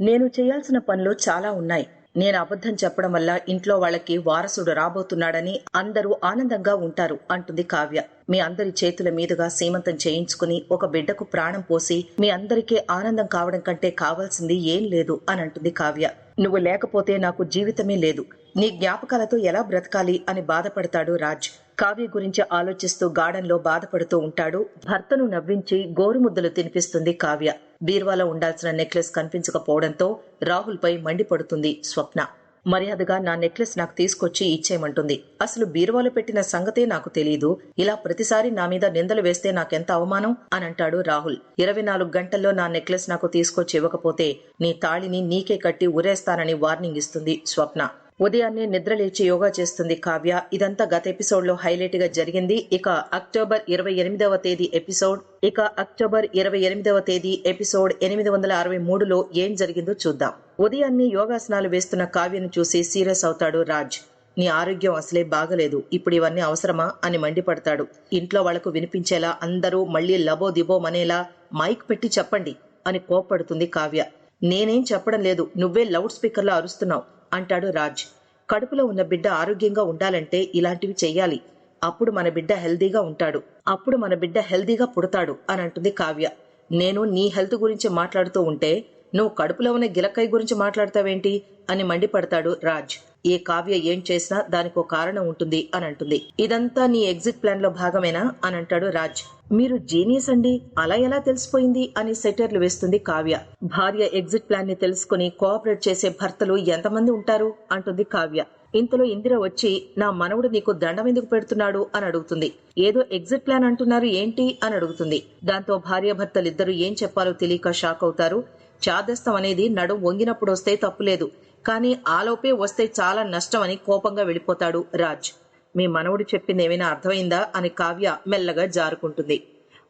నేను చేయాల్సిన పనులు చాలా ఉన్నాయి. నేను అబద్ధం చెప్పడం వల్ల ఇంట్లో వాళ్ళకి వారసుడు రాబోతున్నాడని అందరూ ఆనందంగా ఉంటారు అంటుంది కావ్య. మీ అందరి చేతుల మీదుగా సీమంతం చేయించుకుని ఒక బిడ్డకు ప్రాణం పోసి మీ అందరికీ ఆనందం కావడం కంటే కావాల్సింది ఏం లేదు అని అంటుంది కావ్య. నువ్వు లేకపోతే నాకు జీవితమే లేదు. నీ జ్ఞాపకాలతో ఎలా బ్రతకాలి అని బాధపడతాడు రాజ్. కావ్య గురించి ఆలోచిస్తూ గార్డెన్లో బాధపడుతూ ఉంటాడు. భర్తను నవ్వించి గోరుముద్దలు తినిపిస్తుంది కావ్య. బీర్వాలో ఉండాల్సిన నెక్లెస్ కనిపించకపోవడంతో రాహుల్పై మండిపడుతుంది స్వప్న. మర్యాదగా నా నెక్లెస్ నాకు తీసుకొచ్చి ఇచ్చేయమంటుంది. అసలు బీరువాలో పెట్టిన సంగతే నాకు తెలియదు ఇలా ప్రతిసారి నా మీద నిందలు వేస్తే నాకెంత అవమానం? అని అంటాడు రాహుల్. ఇరవై నాలుగు గంటల్లో నా నెక్లెస్ నాకు తీసుకొచ్చి ఇవ్వకపోతే నీ తాళిని నీకే కట్టి ఉరేస్తానని వార్నింగ్ ఇస్తుంది స్వప్న. ఉదయాన్నే నిద్రలేచి యోగా చేస్తుంది కావ్య. ఇదంతా గత ఎపిసోడ్లో హైలైట్గా హైలైట్గా జరిగింది. ఇక అక్టోబర్ ఇరవై ఎనిమిదవ తేదీ ఎపిసోడ్. ఇక అక్టోబర్ ఇరవై ఎనిమిదవ తేదీ ఎపిసోడ్ ఎనిమిది వందల అరవై మూడులో ఏం జరిగిందో చూద్దాం. ఉదయాన్నే యోగాసనాలు వేస్తున్న కావ్యను చూసి సీరియస్ అవుతాడు రాజ్. నీ ఆరోగ్యం అసలే బాగలేదు. ఇప్పుడు ఇవన్నీ అవసరమా అని మండిపడతాడు. ఇంట్లో వాళ్ళకు వినిపించేలా అందరూ మళ్ళీ లబో దిబోమనేలా మైక్ పెట్టి చెప్పండి అని కోప్పడుతుంది కావ్య. నేనేం చెప్పడం లేదు. నువ్వే లౌడ్ స్పీకర్లో అరుస్తున్నావు. అంటాడు రాజ్. కడుపులో ఉన్న బిడ్డ ఆరోగ్యంగా ఉండాలంటే ఇలాంటివి చెయ్యాలి. అప్పుడు మన బిడ్డ హెల్దీగా ఉంటాడు. అప్పుడు మన బిడ్డ హెల్దీగా పుడతాడు అని అంటుంది కావ్య. నేను నీ హెల్త్ గురించి మాట్లాడుతూ ఉంటే నువ్వు కడుపులో ఉన్న గిలక్కాయ గురించి మాట్లాడతావేంటి? అని మండిపడతాడు రాజ్. ఏ కావ్య ఏం చేసినా దానికో కారణం ఉంటుంది అని అంటుంది. ఇదంతా నీ ఎగ్జిట్ ప్లాన్లో భాగమేనా? అని అంటాడు రాజ్. మీరు జీనియస్ అండి. అలా ఎలా తెలిసిపోయింది? అని సెటర్లు వేస్తుంది కావ్య. భార్య ఎగ్జిట్ ప్లాన్ని తెలుసుకుని కోఆపరేట్ చేసే భర్తలు ఎంతమంది ఉంటారు? అంటుంది కావ్య. ఇంతలో ఇందిర వచ్చి నా మనవడు నీకు దండం ఎందుకు పెడుతున్నాడు? అని అడుగుతుంది. ఏదో ఎగ్జిట్ ప్లాన్ అంటున్నారు ఏంటి? అని అడుగుతుంది. దాంతో భార్య భర్తలిద్దరూ ఏం చెప్పాలో తెలియక షాక్ అవుతారు. చాదస్తం అనేది నడుం వంగినప్పుడు వస్తే తప్పులేదు. కానీ ఆలోపే వస్తే చాలా నష్టం అని కోపంగా వెళ్ళిపోతాడు రాజ్. మీ మనవుడు చెప్పింది ఏమైనా అర్థమైందా? అని కావ్య మెల్లగా జారుకుంటుంది.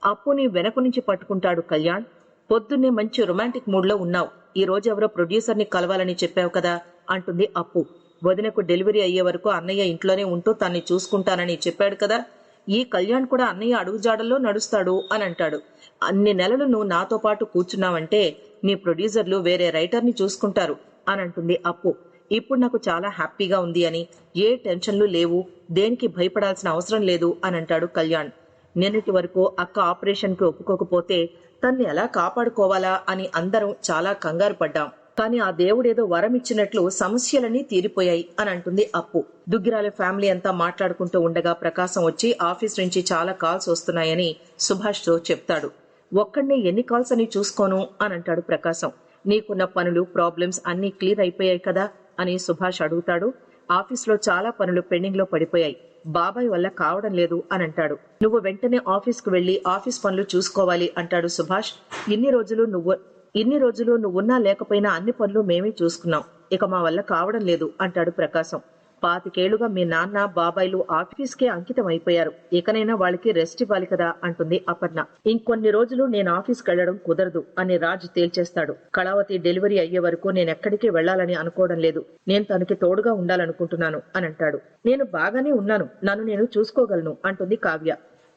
అప్పుని వెనక నుంచి పట్టుకుంటాడు కళ్యాణ్. పొద్దున్నే మంచి రొమాంటిక్ మూడ్లో ఉన్నావు. ఈ రోజు ఎవరో ప్రొడ్యూసర్ని కలవాలని చెప్పావు కదా? అంటుంది అప్పు. వదినకు డెలివరీ అయ్యే వరకు అన్నయ్య ఇంట్లోనే ఉంటూ తన్ని చూసుకుంటానని చెప్పాడు కదా? ఈ కళ్యాణ్ కూడా అన్నయ్య అడుగుజాడల్లో నడుస్తాడు అని అంటాడు. అన్ని నెలలు నువ్వు నాతో పాటు కూర్చున్నావంటే నీ ప్రొడ్యూసర్లు వేరే రైటర్ని చూసుకుంటారు. అని అంటుంది. అప్పు. ఇప్పుడు నాకు చాలా హ్యాపీగా ఉంది అని. ఏ టెన్షన్లు లేవు. దేనికి భయపడాల్సిన అవసరం లేదు అని అంటాడు కళ్యాణ్. నిన్నటి వరకు అక్క ఆపరేషన్కి ఒప్పుకోకపోతే తన్ని ఎలా కాపాడుకోవాలా అని అందరం చాలా కంగారు పడ్డాం. కానీ ఆ దేవుడేదో వరం ఇచ్చినట్లు సమస్యలన్నీ తీరిపోయాయి అని అంటుంది అప్పు. దుగ్గిరాల ఫ్యామిలీ అంతా మాట్లాడుకుంటూ ఉండగా ప్రకాశం వచ్చి ఆఫీస్ నుంచి చాలా కాల్స్ వస్తున్నాయని సుభాష్తో చెప్తాడు. ఒక్కడినే ఎన్ని కాల్స్ అని చూసుకోను అని అంటాడు ప్రకాశం. నీకున్న పనులు ప్రాబ్లమ్స్ అన్ని క్లియర్ అయిపోయాయి కదా? అని సుభాష్ అడుగుతాడు. ఆఫీస్లో చాలా పనులు పెండింగ్లో పడిపోయాయి. బాబాయ్ వల్ల కావడం లేదు అని అంటాడు. నువ్వు వెంటనే ఆఫీస్కు వెళ్ళి ఆఫీస్ పనులు చూసుకోవాలి అంటాడు సుభాష్. ఇన్ని రోజులు నువ్వు ఇన్ని రోజులు నువ్వున్నా లేకపోయినా అన్ని పనులు మేమే చూసుకున్నాం. ఇక మా వల్ల కావడం లేదు అంటాడు ప్రకాశం. పాతికేళ్ళుగా మీ నాన్న బాబాయ్లు ఆఫీస్ కే అంకితం అయిపోయారు ఇకనైనా వాళ్ళకి రెస్ట్ ఇవ్వాలి కదా అంటుంది అపర్ణ. ఇంకొన్ని రోజులు నేను ఆఫీస్ వెళ్ళడం కుదరదు అని రాజ్ తేల్చేస్తాడు. కళావతి డెలివరీ అయ్యే వరకు నేను ఎక్కడికి వెళ్ళాలని అనుకోవడం లేదు. నేను తనకి తోడుగా ఉండాలనుకుంటున్నాను అని అంటాడు నేను బాగానే ఉన్నాను. నన్ను నేను చూసుకోగలను అంటుంది కావ్య.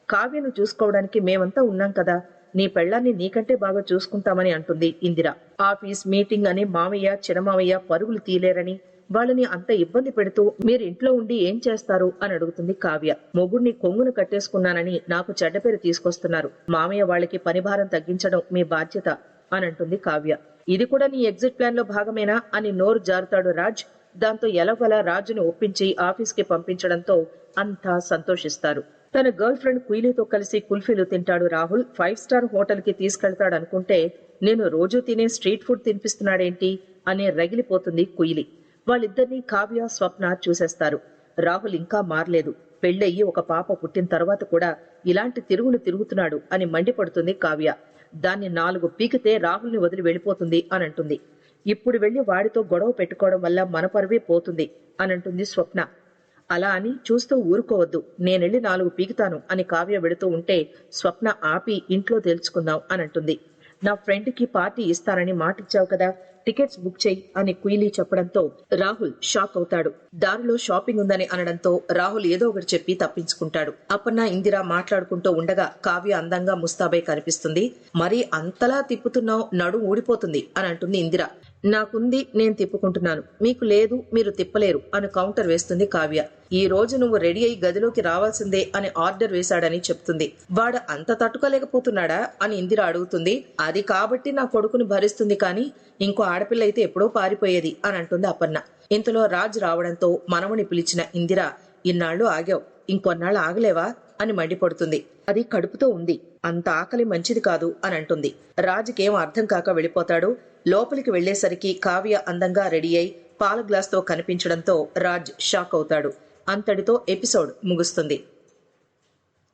కావ్యను చూసుకోవడానికి మేమంతా ఉన్నాం కదా. నీ పెళ్ళాన్ని నీకంటే బాగా చూసుకుంటామని అంటుంది ఇందిర. ఆఫీస్ మీటింగ్ అని మామయ్య చిరమామయ్య పరుగులు తీలేరని వాళ్ళని అంత ఇబ్బంది పెడుతూ మీరు ఇంట్లో ఉండి ఏం చేస్తారు అని అడుగుతుంది కావ్య. మొగుడిని కొంగును కట్టేసుకున్నానని నాకు చెడ్డ పేరు తీసుకొస్తున్నారు. మామయ్య వాళ్ళకి పనిభారం తగ్గించడం మీ బాధ్యత అని అంటుంది కావ్య. ఇది కూడా నీ ఎగ్జిట్ ప్లాన్లో భాగమేనా అని నోరు జారుతాడు రాజ్. దాంతో ఎలాగోలా రాజును ఒప్పించి ఆఫీస్కి పంపించడంతో అంతా సంతోషిస్తారు. తన గర్ల్ ఫ్రెండ్ కుయిలీతో కలిసి కుల్ఫీలు తింటాడు రాహుల్. ఫైవ్ స్టార్ హోటల్కి తీసుకెళ్తాడనుకుంటే నేను రోజూ తినే స్ట్రీట్ ఫుడ్ తినిపిస్తున్నాడేంటి? అని రగిలిపోతుంది కుయిలీ వాళ్ళిద్దరినీ కావ్య స్వప్న చూసేస్తారు. రాహుల్ ఇంకా మారలేదు. పెళ్ళయ్యి ఒక పాప పుట్టిన తర్వాత కూడా ఇలాంటి తిరుగులు తిరుగుతున్నాడు అని మండిపడుతుంది కావ్య. దాన్ని నాలుగు పీకితే రాహుల్ని వదిలి వెళ్ళిపోతుంది అని అంటుంది ఇప్పుడు వెళ్ళి వాడితో గొడవ పెట్టుకోవడం వల్ల మన పరువే పోతుంది అని అంటుంది స్వప్న. అలా అని చూస్తూ ఊరుకోవద్దు. నేనెళ్ళి నాలుగు పీకుతాను అని కావ్య వెడుతూ ఉంటే స్వప్న ఆపి ఇంట్లో తెలుసుకుందాం అని అంటుంది నా ఫ్రెండ్కి పార్టీ ఇస్తానని మాటిచ్చావు కదా. టికెట్స్ బుక్ చేయి అని క్వీలీ చెప్పడంతో రాహుల్ షాక్ అవుతాడు. దారిలో షాపింగ్ ఉందని అనడంతో రాహుల్ ఏదో ఒకటి చెప్పి తప్పించుకుంటాడు. అపర్ణ ఇందిరా మాట్లాడుకుంటూ ఉండగా కావ్య అందంగా ముస్తాబై కనిపిస్తుంది. మరి అంతలా తిప్పుతున్నావు నడు ఊడిపోతుంది అని అంటుంది ఇందిరా. నాకుంది నేను తిప్పుకుంటున్నాను. మీకు లేదు మీరు తిప్పలేరు అని కౌంటర్ వేస్తుంది కావ్య. ఈ రోజు నువ్వు రెడీ అయి గదిలోకి రావాల్సిందే అని ఆర్డర్ వేశాడని చెప్తుంది. వాడు అంత తట్టుకోలేకపోతున్నాడా అని ఇందిర అడుగుతుంది. అది కాబట్టి నా కొడుకుని భరిస్తుంది కానీ ఇంకో ఆడపిల్ల అయితే ఎప్పుడో పారిపోయేది అని అంటుంది అపర్ణ. ఇంతలో రాజ్ రావడంతో మనవని పిలిచిన ఇందిర ఇన్నాళ్ళు ఆగావు. ఇంకొన్నాళ్ళు ఆగలేవా? అని మండిపడుతుంది. అది కడుపుతో ఉంది. అంత ఆకలి మంచిది కాదు అని అంటుంది. రాజుకేం అర్థం కాక వెళ్ళిపోతాడు. లోపలికి వెళ్ళేసరికి కావ్య అందంగా రెడీ అయి పాల గ్లాస్తో కనిపించడంతో రాజ్ షాక్ అవుతాడు. అంతటితో ఎపిసోడ్ ముగుస్తుంది.